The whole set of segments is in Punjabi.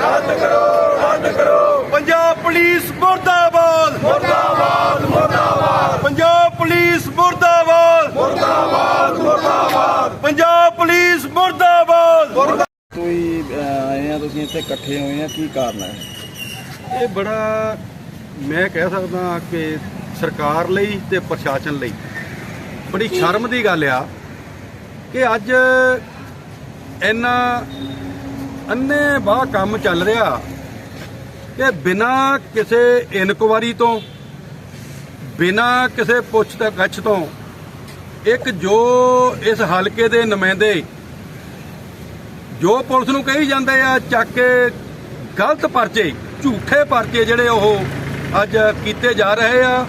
ਰੱਦ ਕਰੋ ਰੱਦ ਕਰੋ। ਪੰਜਾਬ ਪੁਲਿਸ ਮੁਰਦਾਬਾਦ। ਮੁਰਦਾਬਾਦ ਮੁਰਦਾਬਾਦ। ਪੰਜਾਬ ਪੁਲਿਸ ਮੁਰਦਾਬਾਦ। ਮੁਰਦਾਬਾਦ ਮੁਰਦਾਬਾਦ। ਪੰਜਾਬ ਪੁਲਿਸ ਮੁਰਦਾਬਾਦ। ਕੋਈ ਆਏ ਆ ਤੁਸੀਂ ਇੱਥੇ ਇਕੱਠੇ ਹੋਏ ਆ ਕੀ ਕਾਰਨ ਹੈ? ਇਹ ਬੜਾ ਮੈਂ ਕਹਿ ਸਕਦਾ ਕਿ ਸਰਕਾਰ ਲਈ ਤੇ ਪ੍ਰਸ਼ਾਸਨ ਲਈ ਬੜੀ ਸ਼ਰਮ ਦੀ ਗੱਲ ਆ ਕਿ ਅੱਜ ਇੰਨਾ ਅੰਨੇ ਬਾਹ ਕੰਮ ਚੱਲ ਰਿਹਾ ਕਿ ਬਿਨਾ ਕਿਸੇ ਇਨਕੁਆਰੀ ਤੋਂ, ਬਿਨਾ ਕਿਸੇ ਪੁੱਛ ਤੇ ਗੱਛ ਤੋਂ, ਇੱਕ ਜੋ ਇਸ ਹਲਕੇ ਦੇ ਨੁਮਾਇੰਦੇ ਜੋ ਪੁਲਿਸ ਨੂੰ ਕਹੀ ਜਾਂਦੇ ਆ, ਚੱਕ ਕੇ ਗਲਤ ਪਰਚੇ, ਝੂਠੇ ਪਰਚੇ ਜਿਹੜੇ ਉਹ ਅੱਜ ਕੀਤੇ ਜਾ ਰਹੇ ਆ।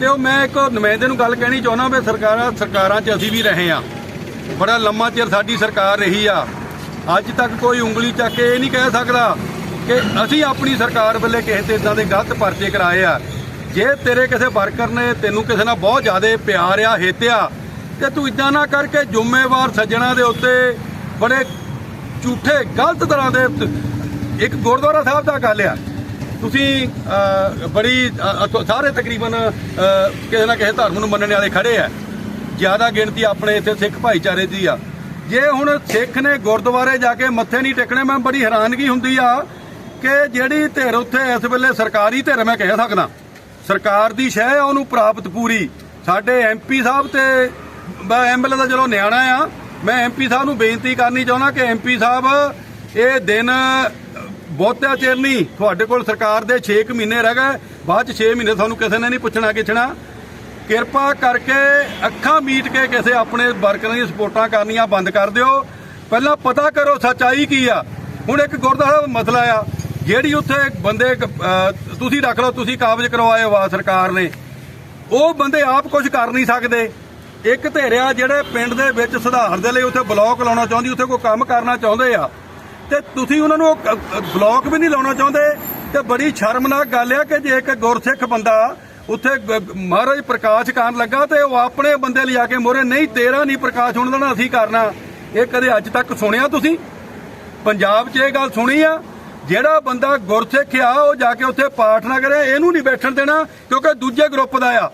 ਤੇ ਉਹ ਮੈਂ ਇੱਕ ਨੁਮਾਇੰਦੇ ਨੂੰ ਗੱਲ ਕਹਿਣੀ ਚਾਹੁੰਦਾ ਵੀ ਸਰਕਾਰਾਂ ਸਰਕਾਰਾਂ 'ਚ ਅਸੀਂ ਵੀ ਰਹੇ ਆ। ਬੜਾ ਲੰਮਾ ਚਿਰ ਸਾਡੀ ਸਰਕਾਰ ਰਹੀ ਆ। ਅੱਜ ਤੱਕ ਕੋਈ ਉਂਗਲੀ ਚੱਕ ਕੇ ਇਹ ਨਹੀਂ ਕਹਿ ਸਕਦਾ ਕਿ ਅਸੀਂ ਆਪਣੀ ਸਰਕਾਰ ਵੱਲੇ ਕਿਸੇ ਤੇ ਇਦਾਂ ਦੇ ਗਲਤ ਪਰਚੇ ਕਰਾਏ ਆ। ਜੇ ਤੇਰੇ ਕਿਸੇ ਵਰਕਰ ਨੇ ਤੈਨੂੰ ਕਿਸੇ ਨਾਲ ਬਹੁਤ ਜ਼ਿਆਦਾ ਪਿਆਰ ਆ ਹੇਤਿਆ ਤੇ ਤੂੰ ਇਦਾਂ ਨਾ ਕਰਕੇ ਜ਼ਿੰਮੇਵਾਰ ਸੱਜਣਾ ਦੇ ਉੱਤੇ ਬੜੇ ਝੂਠੇ, ਗਲਤ ਤਰ੍ਹਾਂ ਦੇ ਇੱਕ ਗੁਰਦੁਆਰਾ ਸਾਹਿਬ ਦਾ ਗੱਲ ਆ। ਤੁਸੀਂ ਬੜੀ ਸਾਰੇ ਤਕਰੀਬਨ ਕਿਸੇ ਨਾ ਕਿਸੇ ਧਰਮ ਨੂੰ ਮੰਨਣ ਵਾਲੇ ਖੜੇ ਆ। ਜ਼ਿਆਦਾ ਗਿਣਤੀ ਆਪਣੇ ਇੱਥੇ ਸਿੱਖ ਭਾਈਚਾਰੇ ਦੀ ਆ। ਜੇ ਹੁਣ ਸਿੱਖ ਨੇ ਗੁਰਦੁਆਰੇ ਜਾ ਕੇ ਮੱਥੇ ਨਹੀਂ ਟੇਕਣੇ, ਮੈਂ ਬੜੀ ਹੈਰਾਨਗੀ ਹੁੰਦੀ ਆ ਕਿ ਜਿਹੜੀ ਧਿਰ ਉੱਥੇ ਇਸ ਵੇਲੇ ਸਰਕਾਰੀ ਧਿਰ ਮੈਂ ਕਹਿ ਸਕਦਾ। ਸਰਕਾਰ ਦੀ ਸ਼ਹਿ ਉਹਨੂੰ ਪ੍ਰਾਪਤ ਪੂਰੀ। ਸਾਡੇ ਐਮਪੀ ਸਾਹਿਬ ਤੇ ਐਮਐਲਏ ਦਾ ਚਲੋ ਨਿਆਣਾ ਆ, ਮੈਂ ਐਮਪੀ ਸਾਹਿਬ ਨੂੰ ਬੇਨਤੀ ਕਰਨੀ ਚਾਹੁੰਦਾ ਕਿ ਐਮਪੀ ਸਾਹਿਬ, ਇਹ ਦਿਨ ਬਹੁਤਾ ਚਿਰ ਨਹੀਂ, ਤੁਹਾਡੇ ਕੋਲ ਸਰਕਾਰ ਦੇ 6 ਮਹੀਨੇ ਰਹਿ ਗਏ, ਬਾਅਦ ਚ 6 ਮਹੀਨੇ ਤੁਹਾਨੂੰ ਕਿਸੇ ਨੇ ਨਹੀਂ ਪੁੱਛਣਾ ਕਿਛਣਾ ਕਿਰਪਾ ਕਰਕੇ ਅੱਖਾਂ ਮੀਟ ਕੇ ਕਿਸੇ ਆਪਣੇ ਵਰਕਰਾਂ ਦੀਆਂ ਸਪੋਰਟਾਂ ਕਰਨੀਆਂ ਬੰਦ ਕਰ ਦਿਓ। ਪਹਿਲਾਂ ਪਤਾ ਕਰੋ ਸੱਚਾਈ ਕੀ ਆ। ਹੁਣ ਇੱਕ ਗੁਰਦੁਆਰਾ ਦਾ ਮਸਲਾ ਆ, ਜਿਹੜੀ ਉੱਥੇ ਬੰਦੇ ਤੁਸੀਂ ਰੱਖ ਲਓ, ਤੁਸੀਂ ਕਾਬਜ਼ ਕਰਵਾਏ ਵਾ ਸਰਕਾਰ ਨੇ। ਉਹ ਬੰਦੇ ਆਪ ਕੁਝ ਕਰ ਨਹੀਂ ਸਕਦੇ। ਇੱਕ ਧੇਰਿਆ ਜਿਹੜੇ ਪਿੰਡ ਦੇ ਵਿੱਚ ਸੁਧਾਰ ਦੇ ਲਈ ਉੱਥੇ ਬਲਾਕ ਲਾਉਣਾ ਚਾਹੁੰਦੀ, ਉੱਥੇ ਕੋਈ ਕੰਮ ਕਰਨਾ ਚਾਹੁੰਦੇ ਆ। ਤੇ ਤੁਸੀਂ ਉਹਨਾਂ ਨੂੰ ਉਹ ਕ- ਬਲਾਕ ਵੀ ਨਹੀਂ ਲਾਉਣਾ ਚਾਹੁੰਦੇ। ਤੇ ਬੜੀ ਸ਼ਰਮਨਾਕ ਗੱਲ ਆ ਕਿ ਜੇ ਇੱਕ ਗੁਰਸਿੱਖ ਬੰਦਾ ਉੱਥੇ ਮਹਾਰਾਜ ਪ੍ਰਕਾਸ਼ ਕਰਨ ਲੱਗਾ ਤੇ ਉਹ ਆਪਣੇ ਬੰਦੇ ਲਿਆ ਕੇ ਮੋਰੇ, ਨਹੀਂ, ਤੇਰਾ ਨਹੀਂ ਪ੍ਰਕਾਸ਼ ਹੋਣ ਦੇਣਾ, ਅਸੀਂ ਕਰਨਾ। ਇਹ ਕਦੇ ਅੱਜ ਤੱਕ ਸੁਣਿਆ ਤੁਸੀਂ? ਪੰਜਾਬ 'ਚ ਇਹ ਗੱਲ ਸੁਣੀ ਆ। ਜਿਹੜਾ ਬੰਦਾ ਗੁਰਸਿੱਖ ਆ, ਉਹ ਜਾ ਕੇ ਉੱਥੇ ਪਾਠ ਨਾ ਕਰੇ, ਇਹਨੂੰ ਨਹੀਂ ਬੈਠਣ ਦੇਣਾ, ਕਿਉਂਕਿ ਦੂਜੇ ਗਰੁੱਪ ਦਾ ਆ।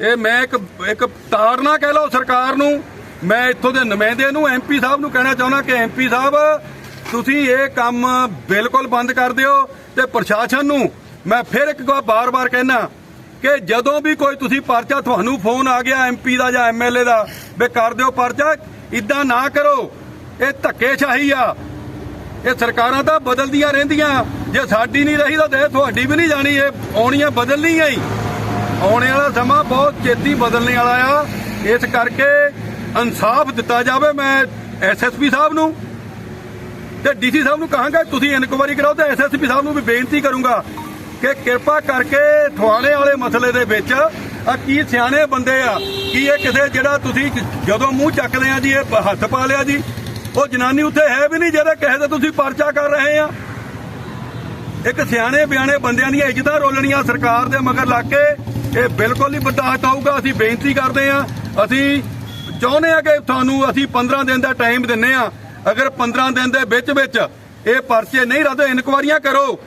ਇਹ ਮੈਂ ਇੱਕ ਇੱਕ ਤਾੜਨਾ ਕਹਿ ਲਓ ਸਰਕਾਰ ਨੂੰ। ਮੈਂ ਇੱਥੋਂ ਦੇ ਨੁਮਾਇੰਦੇ ਨੂੰ ਐਮਪੀ ਸਾਹਿਬ ਨੂੰ ਕਹਿਣਾ ਚਾਹੁੰਦਾ ਕਿ ਐਮਪੀ ਸਾਹਿਬ, ਤੁਸੀਂ ਇਹ ਕੰਮ ਬਿਲਕੁਲ ਬੰਦ ਕਰ ਦਿਓ ਤੇ ਪ੍ਰਸ਼ਾਸਨ ਨੂੰ ਮੈਂ ਫਿਰ ਇੱਕ ਵਾਰ ਬਾਰ-ਬਾਰ ਕਹਿਣਾ ਕਿ ਜਦੋਂ ਵੀ ਕੋਈ ਤੁਸੀਂ ਪਰਚਾ ਤੁਹਾਨੂੰ ਫੋਨ ਆ ਗਿਆ ਐਮਪੀ ਦਾ ਜਾਂ ਐਮਐਲਏ ਦਾ, ਵੀ ਕਰ ਦਿਓ ਪਰਚਾ ਇਦਾਂ ਨਾ ਕਰੋ। ਇਹ ਧੱਕੇਸ਼ਾਹੀ ਆ। ਇਹ ਸਰਕਾਰਾਂ ਤਾਂ ਬਦਲਦੀਆਂ ਰਹਿੰਦੀਆਂ। ਜੇ ਸਾਡੀ ਨਹੀਂ ਰਹੀ ਤਾਂ ਦੇ ਤੁਹਾਡੀ ਵੀ ਨਹੀਂ ਜਾਣੀ। ਇਹ ਆਉਣੀਆਂ ਬਦਲਣੀਆਂ ਹੀ। ਆਉਣੇ ਵਾਲਾ ਸਮਾਂ ਬਹੁਤ ਛੇਤੀ ਬਦਲਣੇ ਵਾਲਾ ਆ। ਇਸ ਕਰਕੇ ਇਨਸਾਫ ਦਿੱਤਾ ਜਾਵੇ। ਮੈਂ ਐਸਐਸਪੀ ਸਾਹਿਬ ਨੂੰ ਤੇ ਡੀਸੀ ਸਾਹਿਬ ਨੂੰ ਕਹਾਂਗਾ, ਤੁਸੀਂ ਇਨਕੁਆਇਰੀ ਕਰਾਓ ਤੇ ਐਸਐਸਪੀ ਸਾਹਿਬ ਨੂੰ ਵੀ ਬੇਨਤੀ ਕਰੂੰਗਾ। ਕਿ ਕਿਰਪਾ ਕਰਕੇ ਥਵਾਣੇ ਵਾਲੇ ਮਸਲੇ ਦੇ ਵਿੱਚ ਆ ਕੀ ਸਿਆਣੇ ਬੰਦੇ ਆ, ਕੀ ਇਹ ਕਿਸੇ ਜਿਹੜਾ ਤੁਸੀਂ ਜਦੋਂ ਮੂੰਹ ਚੱਕਦੇ ਆ ਜੀ, ਇਹ ਹੱਥ ਪਾ ਲਿਆ ਜੀ, ਉਹ ਜਨਾਨੀ ਉੱਥੇ ਹੈ ਵੀ ਨਹੀਂ ਜਿਹਦੇ ਕਹੇ ਤੇ ਤੁਸੀਂ ਪਰਚਾ ਕਰ ਰਹੇ ਆ। ਇੱਕ ਸਿਆਣੇ ਬਿਆਣੇ ਬੰਦਿਆਂ ਦੀਆਂ ਇੱਜ਼ਤਾਂ ਰੋਲਣੀਆਂ ਸਰਕਾਰ ਦੇ ਮਗਰ ਲੱਗ ਕੇ, ਇਹ ਬਿਲਕੁਲ ਨਹੀਂ ਬਰਦਾਸ਼ਤ ਆਊਗਾ, ਅਸੀਂ ਬੇਨਤੀ ਕਰਦੇ ਆ, ਅਸੀਂ ਚਾਹੁੰਦੇ ਆ ਕਿ ਤੁਹਾਨੂੰ ਅਸੀਂ 15 ਦਿਨ ਦਾ ਟਾਈਮ ਦਿੰਨੇ ਆ, ਅਗਰ 15 ਦਿਨ ਦੇ ਵਿੱਚ ਵਿੱਚ ਇਹ ਪਰਚੇ ਨਹੀਂ ਰੱਦ, ਇਨਕੁਆਰੀਆਂ ਕਰੋ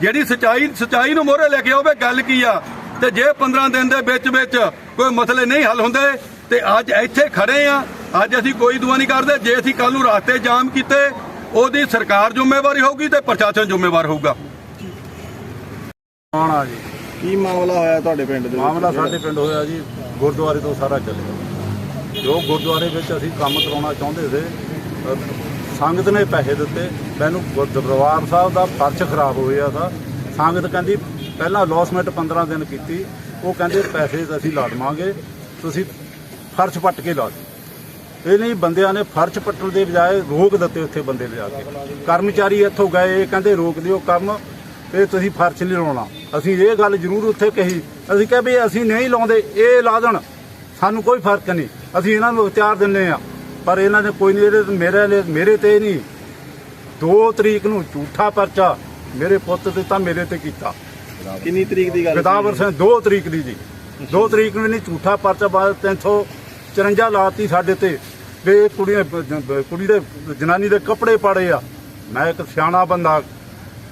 ਜਿਹੜੀ ਸਚਾਈ ਸਚਾਈ ਨੂੰ ਮੋਹਰੇ ਲੈ ਕੇ ਆਓਵੇ ਗੱਲ ਕੀ ਆ? ਤੇ ਜੇ 15 ਦਿਨ ਦੇ ਵਿੱਚ ਵਿੱਚ ਕੋਈ ਮਸਲੇ ਨਹੀਂ ਹੱਲ ਹੁੰਦੇ ਤੇ ਅੱਜ ਇੱਥੇ ਖੜੇ ਆ ਅੱਜ ਅਸੀਂ ਕੋਈ ਦੁਆ ਨਹੀਂ ਕਰਦੇ ਜੇ ਅਸੀਂ ਕੱਲ ਨੂੰ ਰਾਸਤੇ ਜਾਮ ਕੀਤੇ ਉਹਦੀ ਸਰਕਾਰ ਜ਼ਿੰਮੇਵਾਰੀ ਹੋਊਗੀ ਤੇ ਪ੍ਰਸ਼ਾਸਨ ਜ਼ਿੰਮੇਵਾਰ ਹੋਊਗਾ। ਆਣਾ ਜੀ? ਕੀ ਮਾਮਲਾ ਹੋਇਆ ਤੁਹਾਡੇ ਪਿੰਡ ਦੇ? ਮਾਮਲਾ ਸਾਡੇ ਪਿੰਡ ਹੋਇਆ ਜੀ ਗੁਰਦੁਆਰੇ ਤੋਂ ਸਾਰਾ ਚੱਲਿਆ। ਜੋ ਗੁਰਦੁਆਰੇ ਵਿੱਚ ਅਸੀਂ ਕੰਮ ਕਰਾਉਣਾ ਚਾਹੁੰਦੇ ਸੀ ਸੰਗਤ ਨੇ ਪੈਸੇ ਦਿੱਤੇ, ਮੈਨੂੰ ਗੁਰ- ਦਰਬਾਰ ਸਾਹਿਬ ਦਾ ਫਰਸ਼ ਖਰਾਬ ਹੋਇਆ ਦਾ। ਸੰਗਤ ਕਹਿੰਦੀ ਪਹਿਲਾਂ ਲੌਸਮੈਂਟ 15 ਦਿਨ ਕੀਤੀ, ਉਹ ਕਹਿੰਦੇ ਪੈਸੇ ਅਸੀਂ ਲਾ ਦੇਵਾਂਗੇ, ਤੁਸੀਂ ਫਰਸ਼ ਪੱਟ ਕੇ ਲਾ ਦਿਓ। ਇਹ ਨਹੀਂ ਬੰਦਿਆਂ ਨੇ ਫਰਸ਼ ਪੱਟਣ ਦੇ ਬਜਾਏ ਰੋਕ ਦਿੱਤੇ ਉੱਥੇ ਬੰਦੇ ਲਿਜਾ ਕੇ। ਕਰਮਚਾਰੀ ਇੱਥੋਂ ਗਏ ਇਹ ਕਹਿੰਦੇ ਰੋਕ ਦਿਓ ਕੰਮ ਇਹ ਤੁਸੀਂ ਫਰਸ਼ ਨਹੀਂ ਲਾਉਣਾ। ਅਸੀਂ ਇਹ ਗੱਲ ਜ਼ਰੂਰ ਉੱਥੇ ਕਹੀ। ਅਸੀਂ ਕਿਹਾ ਵੀ ਅਸੀਂ ਨਹੀਂ ਲਾਉਂਦੇ, ਇਹ ਲਾ ਦੇਣ। ਸਾਨੂੰ ਕੋਈ ਫ਼ਰਕ ਨਹੀਂ। ਅਸੀਂ ਇਹਨਾਂ ਨੂੰ ਇਖਤਿਆਰ ਦਿੰਨੇ ਆ ਪਰ ਇਹਨਾਂ ਨੇ ਕੋਈ ਨਹੀਂ ਇਹਦੇ ਮੇਰੇ ਲਈ- ਮੇਰੇ ਤੇ ਨਹੀਂ। 2 ਤਰੀਕ ਨੂੰ ਝੂਠਾ ਪਰਚਾ ਮੇਰੇ ਪੁੱਤ ਤੇ ਤਾਂ ਮੇਰੇ ਤੇ ਕੀਤਾ। ਕਿੰਨੀ ਤਰੀਕ ਦੀ ਗੱਲ? ਕਿਤਾਬ ਸਿੰਘ 2 ਤਰੀਕ ਦੀ ਜੀ। 2 ਤਰੀਕ ਨੂੰ ਨਹੀਂ ਝੂਠਾ ਪਰਚਾ ਬਾਅਦ 354 ਲਾਤੀ ਸਾਡੇ ਤੇ। ਵੀ ਇਹ ਕੁੜੀ ਕੁੜੀ ਦੇ ਜਨਾਨੀ ਦੇ ਕੱਪੜੇ ਪਾੜੇ ਆ। ਮੈਂ ਇੱਕ ਸਿਆਣਾ ਬੰਦਾ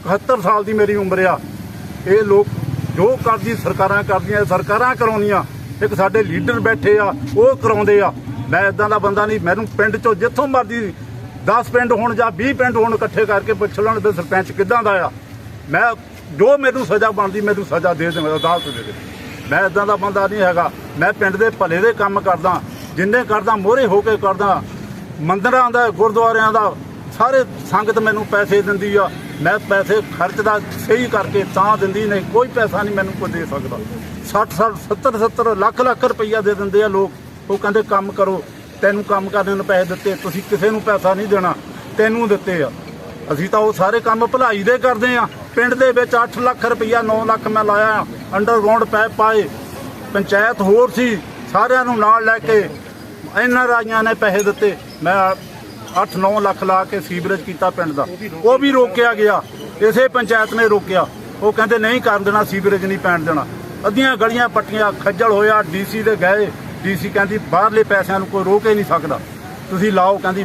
71 ਸਾਲ ਦੀ ਮੇਰੀ ਉਮਰ ਆ। ਇਹ ਲੋਕ ਜੋ ਕਰਦੀ ਸਰਕਾਰਾਂ ਕਰਦੀਆਂ ਸਰਕਾਰਾਂ ਕਰਾਉਂਦੀਆਂ। ਇੱਕ ਸਾਡੇ ਲੀਡਰ ਬੈਠੇ ਆ ਉਹ ਕਰਾਉਂਦੇ ਆ। ਮੈਂ ਇਦਾਂ ਦਾ ਬੰਦਾ ਨਹੀਂ, ਮੈਨੂੰ ਪਿੰਡ ਚੋਂ ਜਿੱਥੋਂ ਮਰਦੀ 10 ਪਿੰਡ ਹੋਣ ਜਾਂ 20 ਪਿੰਡ ਹੋਣ ਇਕੱਠੇ ਕਰਕੇ ਪੁੱਛ ਲੈਣ ਵੀ ਸਰਪੰਚ ਕਿੱਦਾਂ ਦਾ ਆ। ਮੈਂ ਜੋ ਮੈਨੂੰ ਸਜ਼ਾ ਬਣਦੀ, ਮੈਨੂੰ ਸਜ਼ਾ ਦੇ ਦੇ ਅਦਾਲਤ ਦੇ ਦੇ ਮੈਂ ਇਦਾਂ ਦਾ ਬੰਦਾ ਨਹੀਂ ਹੈਗਾ। ਮੈਂ ਪਿੰਡ ਦੇ ਭਲੇ ਦੇ ਕੰਮ ਕਰਦਾ, ਜਿੰਨੇ ਕਰਦਾ, ਮੋਹਰੇ ਹੋ ਕੇ ਕਰਦਾ। ਮੰਦਰਾਂ ਦਾ, ਗੁਰਦੁਆਰਿਆਂ ਦਾ, ਸਾਰੇ ਸੰਗਤ ਮੈਨੂੰ ਪੈਸੇ ਦਿੰਦੀ ਆ। ਮੈਂ ਪੈਸੇ ਖਰਚਦਾ ਸਹੀ ਕਰਕੇ ਤਾਂ ਦਿੰਦੀ ਨਹੀਂ, ਕੋਈ ਪੈਸਾ ਨਹੀਂ ਮੈਨੂੰ ਕੋਈ ਦੇ ਸਕਦਾ। 60 60 70 70 ਲੱਖ ਲੱਖ ਰੁਪਈਆ ਦੇ ਦਿੰਦੇ ਆ ਲੋਕ। ਉਹ ਕਹਿੰਦੇ, ਕੰਮ ਕਰੋ। ਤੈਨੂੰ ਕੰਮ ਕਰਨ ਨੂੰ ਪੈਸੇ ਦਿੱਤੇ, ਤੁਸੀਂ ਕਿਸੇ ਨੂੰ ਪੈਸਾ ਨਹੀਂ ਦੇਣਾ। ਤੈਨੂੰ ਦਿੱਤੇ ਆ। ਅਸੀਂ ਤਾਂ ਉਹ ਸਾਰੇ ਕੰਮ ਭਲਾਈ ਦੇ ਕਰਦੇ ਆ। ਪਿੰਡ ਦੇ ਵਿੱਚ 8 ਲੱਖ ਰੁਪਈਆ 9 ਲੱਖ ਮੈਂ ਲਾਇਆ ਅੰਡਰਗਰਾਉਂਡ ਪੈਪ ਪਾਏ। ਪੰਚਾਇਤ ਹੋਰ ਸੀ, ਸਾਰਿਆਂ ਨੂੰ ਨਾਲ ਲੈ ਕੇ ਇਹਨਾਂ ਰਾਈਆਂ ਨੇ ਪੈਸੇ ਦਿੱਤੇ। ਮੈਂ 8-9 ਲੱਖ ਲਾ ਕੇ ਸੀਵਰੇਜ ਕੀਤਾ ਪਿੰਡ ਦਾ। ਉਹ ਵੀ ਰੋਕਿਆ ਗਿਆ। ਇਸੇ ਪੰਚਾਇਤ ਨੇ ਰੋਕਿਆ। ਉਹ ਕਹਿੰਦੇ, ਨਹੀਂ ਕਰਨ ਦੇਣਾ, ਸੀਵਰੇਜ ਨਹੀਂ ਪੈਣ ਦੇਣਾ। ਅੱਧੀਆਂ ਗਲੀਆਂ ਪੱਟੀਆਂ ਖੱਜਲ ਹੋਇਆ, ਡੀਸੀ ਦੇ ਗਏ। ਡੀਸੀ ਕਹਿੰਦੀ ਬਾਹਰਲੇ ਪੈਸਿਆਂ ਨੂੰ ਕੋਈ ਰੋਕ ਹੀ ਨਹੀਂ ਸਕਦਾ। ਤੁਸੀਂ ਲਾਓ ਕਹਿੰਦੀ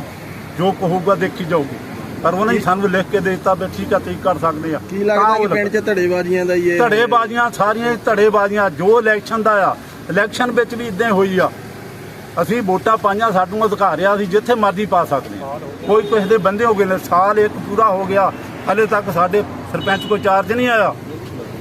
ਜੋ ਕਹੂਗਾ ਦੇਖੀ ਜਾਊਗੀ। ਪਰ ਉਹਨੇ ਹੀ ਸਾਨੂੰ ਲਿਖ ਕੇ ਦੇ ਦਿੱਤਾ ਵੀ ਠੀਕ ਆ ਤੁਸੀਂ ਕਰ ਸਕਦੇ ਆ। ਕੀ ਲੱਗਦਾ ਕਿ ਪਿੰਡ 'ਚ ਧੜੇਬਾਜ਼ੀਆਂ ਦਾ ਹੀ ਇਹ ਧੜੇਬਾਜ਼ੀਆਂ ਸਾਰੀਆਂ ਧੜੇਬਾਜ਼ੀਆਂ ਜੋ ਇਲੈਕਸ਼ਨ ਦਾ ਆ ਇਲੈਕਸ਼ਨ ਵਿੱਚ ਵੀ ਇਦਾਂ ਹੋਈ ਆ। ਅਸੀਂ ਵੋਟਾਂ ਪਾਈਆਂ ਸਾਨੂੰ ਅਧਿਕਾਰ ਆ ਅਸੀਂ ਜਿੱਥੇ ਮਰਜ਼ੀ ਪਾ ਸਕਦੇ ਕੋਈ ਕਿਸੇ ਦੇ ਬੰਦੇ ਹੋ ਗਏ ਨੇ ਸਾਲ ਇੱਕ ਪੂਰਾ ਹੋ ਗਿਆ ਹਲੇ ਤੱਕ ਸਾਡੇ ਸਰਪੰਚ ਕੋਈ ਚਾਰਜ ਨਹੀਂ ਆਇਆ।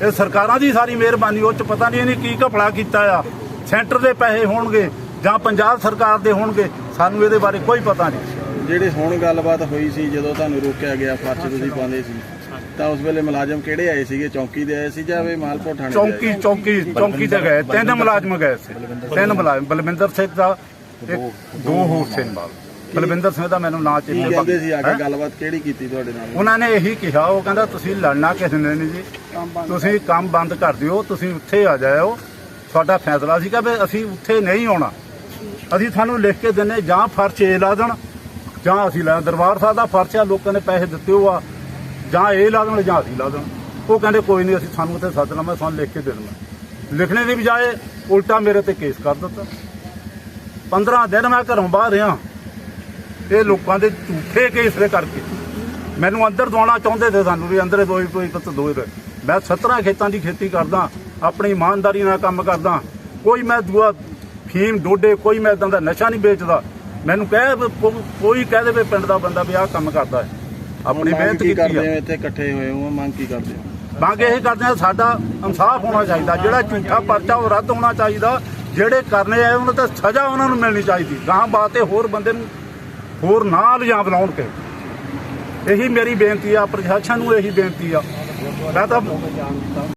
ਇਹ ਸਰਕਾਰਾਂ ਦੀ ਸਾਰੀ ਮਿਹਰਬਾਨੀ ਉਹ ਚ ਪਤਾ ਨਹੀਂ ਇਹਨੇ ਕੀ ਘਪਲਾ ਕੀਤਾ ਆ। ਸੈਂਟਰ ਦੇ ਪੈਸੇ ਹੋਣਗੇ ਜਾਂ ਪੰਜਾਬ ਸਰਕਾਰ ਦੇ ਹੋਣਗੇ ਸਾਨੂੰ ਇਹਦੇ ਬਾਰੇ ਕੋਈ ਪਤਾ ਨਹੀਂ। ਜਿਹੜੇ ਹੁਣ ਗੱਲਬਾਤ ਹੋਈ ਸੀ ਜਦੋਂ ਤੁਹਾਨੂੰ ਰੋਕਿਆ ਗਿਆ ਪਰਚ ਤੁਸੀਂ ਪਾਉਂਦੇ ਸੀ ਤਾਂ ਉਸ ਵੇਲੇ ਮੁਲਾਜ਼ਮ ਕਿਹੜੇ ਆਏ ਸੀਗੇ? ਚੌਂਕੀ ਦੇ ਆਏ ਸੀ ਜਾਂ ਵੀ ਮਾਲਪੁਰ ਥਾਣੇ ਚੌਂਕੀ ਚੌਂਕੀ ਚੌਂਕੀ ਤੇ ਗਏ ਤਿੰਨ ਮੁਲਾਜ਼ਮ ਗਏ ਸੀ। ਤਿੰਨ ਮੁਲਾਜ਼ਮ ਬਲਵਿੰਦਰ ਸਿੰਘ ਦਾ ਦੋ ਹੋਰ। ਸਿੰਘ ਨਾਲ। ਬਲਵਿੰਦਰ ਸਿੰਘ ਦਾ ਮੈਨੂੰ ਨਾਂ ਕੀ ਚੇਤੇ ਕਹਿੰਦੇ ਸੀ ਆ ਕੇ? ਗੱਲਬਾਤ? ਕਿਹੜੀ ਕੀਤੀ ਤੁਹਾਡੇ ਨਾਲ? ਉਹਨਾਂ ਨੇ ਇਹੀ ਕਿਹਾ ਉਹ ਕਹਿੰਦਾ ਤੁਸੀਂ ਲੜਨਾ ਕਿਸੇ ਨੇ ਨਹੀਂ ਜੀ। ਤੁਸੀਂ ਕੰਮ ਬੰਦ ਕਰ ਦਿਓ ਤੁਸੀਂ ਉੱਥੇ ਆ ਜਾਇਓ। ਸਾਡਾ ਫੈਸਲਾ ਸੀਗਾ ਵੀ ਅਸੀਂ ਉੱਥੇ ਨਹੀਂ ਆਉਣਾ। ਅਸੀਂ ਤੁਹਾਨੂੰ ਲਿਖ ਕੇ ਦਿੰਨੇ, ਜਾਂ ਫਰਸ਼ ਇਹ ਲਾ ਦੇਣ, ਜਾਂ ਅਸੀਂ ਲਾ ਦਰਬਾਰ ਸਾਹਿਬ ਦਾ ਫਰਸ਼ ਆ, ਲੋਕਾਂ ਨੇ ਪੈਸੇ ਦਿੱਤੇ ਹੋ ਆ, ਜਾਂ ਇਹ ਲਾ ਦੇਣ ਜਾਂ ਅਸੀਂ ਲਾ ਦੇਣ। ਉਹ ਕਹਿੰਦੇ ਕੋਈ ਨਹੀਂ, ਅਸੀਂ ਸਾਨੂੰ ਉੱਥੇ ਸੱਦਣਾ, ਮੈਂ ਤੁਹਾਨੂੰ ਲਿਖ ਕੇ ਦੇ ਦੇਣਾ। ਲਿਖਣੇ ਦੀ ਬਜਾਏ ਉਲਟਾ ਮੇਰੇ ਤੇ ਕੇਸ ਕਰ ਦਿੱਤਾ। 15 ਦਿਨ ਮੈਂ ਘਰੋਂ ਬਾਹਰ ਰਿਹਾ। ਇਹ ਲੋਕਾਂ ਦੇ ਝੂਠੇ ਕੇਸ ਦੇ ਕਰਕੇ। ਮੈਨੂੰ ਅੰਦਰ ਦਵਾਉਣਾ ਚਾਹੁੰਦੇ ਤੇ ਸਾਨੂੰ ਵੀ, ਅੰਦਰ ਦੋਈ ਕੋਈ ਕਿਤ ਦੋਈ ਰਹੇ ਮੈਂ 17 ਖੇਤਾਂ ਦੀ ਖੇਤੀ ਕਰਦਾ। ਆਪਣੀ ਇਮਾਨਦਾਰੀ ਨਾਲ ਕੰਮ ਕਰਦਾ। ਕੋਈ ਮੈਂ ਦੂਆ ਫੀਮ ਡੋਡੇ ਕੋਈ ਮੈਂ ਇਦਾਂ ਦਾ ਨਸ਼ਾ ਨਹੀਂ ਵੇਚਦਾ। ਮੈਨੂੰ ਕਹੇ ਕੋਈ ਕਹਿ ਦੇਵੇ ਪਿੰਡ ਦਾ ਬੰਦਾ ਵੀ ਆਹ ਕੰਮ ਕਰਦਾ ਹੈ। ਆਪਣੀ ਮਿਹਨਤ ਕੀ ਕੀਤੀ ਕਰਦੇ ਆ ਹੋ ਇੱਥੇ ਇਕੱਠੇ ਹੋਏ ਹੋ? ਮੰਗ ਕੀ ਕਰਦੇ ਹੋ? ਮੰਗ ਇਹ ਕਰਦੇ ਆ ਸਾਡਾ ਇਨਸਾਫ ਹੋਣਾ ਚਾਹੀਦਾ। ਜਿਹੜਾ ਝੂਠਾ ਪਰਚਾ ਉਹ ਰੱਦ ਹੋਣਾ ਚਾਹੀਦਾ। ਜਿਹੜੇ ਕਰਨੇ ਆ ਉਹਨਾਂ ਤੇ ਸਜ਼ਾ ਉਹਨਾਂ ਨੂੰ ਮਿਲਣੀ ਚਾਹੀਦੀ। ਗਾਂ ਬਾਤੇ ਹੋਰ ਬੰਦੇ ਨੂੰ ਹੋਰ ਨਾ ਇਲਜ਼ਾਮ ਲਾਉਣ ਕੇ। ਇਹੀ ਮੇਰੀ ਬੇਨਤੀ ਆ ਪ੍ਰਸ਼ਾਸਨ ਨੂੰ ਇਹੀ ਬੇਨਤੀ ਆ। ਮੈਂ ਤਾਂ